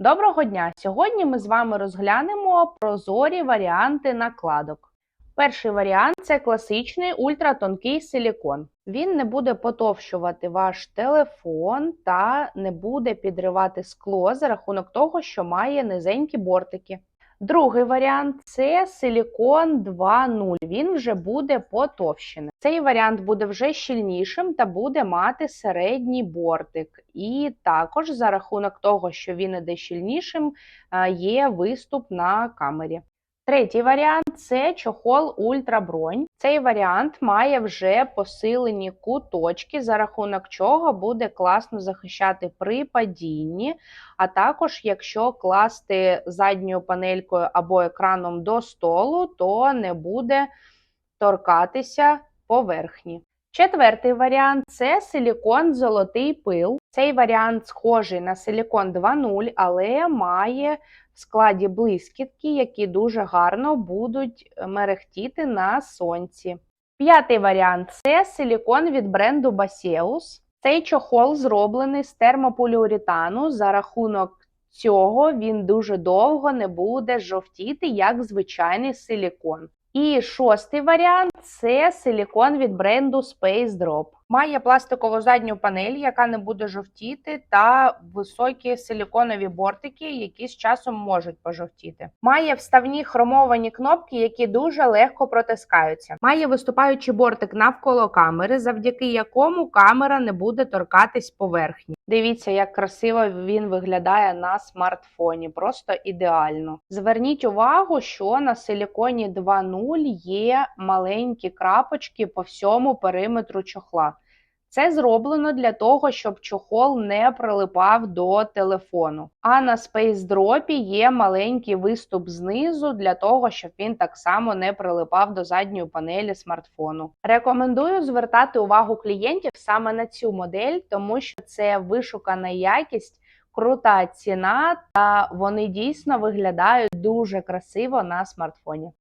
Доброго дня! Сьогодні ми з вами розглянемо прозорі варіанти накладок. Перший варіант це класичний ультратонкий силікон. Він не буде потовщувати ваш телефон та не буде підривати скло за рахунок того, що має низенькі бортики. Другий варіант це силікон 2.0. Він вже буде потовщений. Цей варіант буде вже щільнішим та буде мати середній бортик. І також за рахунок того, що він іде щільнішим, е, є виступ на камері. Третій варіант це чохол ультрабронь. Цей варіант має вже посилені куточки, за рахунок чого буде класно захищати при падінні. А також, якщо класти задньою панелькою або екраном до столу, то не буде торкатися поверхні. Четвертий варіант це силікон золотий пил. Цей варіант схожий на силікон 2.0, але має в складі блискітки, які дуже гарно будуть мерехтіти на сонці. П'ятий варіант це силікон від бренду Baseus. Цей чохол зроблений з термополіуретану. За рахунок цього він дуже довго не буде жовтіти, як звичайний силікон. І шостий варіант це силікон від бренду Space Drop. Має пластикову задню панель, яка не буде жовтіти, та високі силіконові бортики, які з часом можуть пожовтіти. Має вставні хромовані кнопки, які дуже легко протискаються. Має виступаючий бортик навколо камери, завдяки якому камера не буде торкатись поверхні. Дивіться, як красиво він виглядає на смартфоні, просто ідеально. Зверніть увагу, що на силіконі 2.0 є маленькі крапочки по всьому периметру чохла. Це зроблено для того, щоб чохол не прилипав до телефону. А на Drop є маленький виступ знизу для того, щоб він так само не прилипав до задньої панелі смартфону. Рекомендую звертати увагу клієнтів саме на цю модель, тому що це вишукана якість. Крута ціна, та вони дійсно виглядають дуже красиво на смартфоні.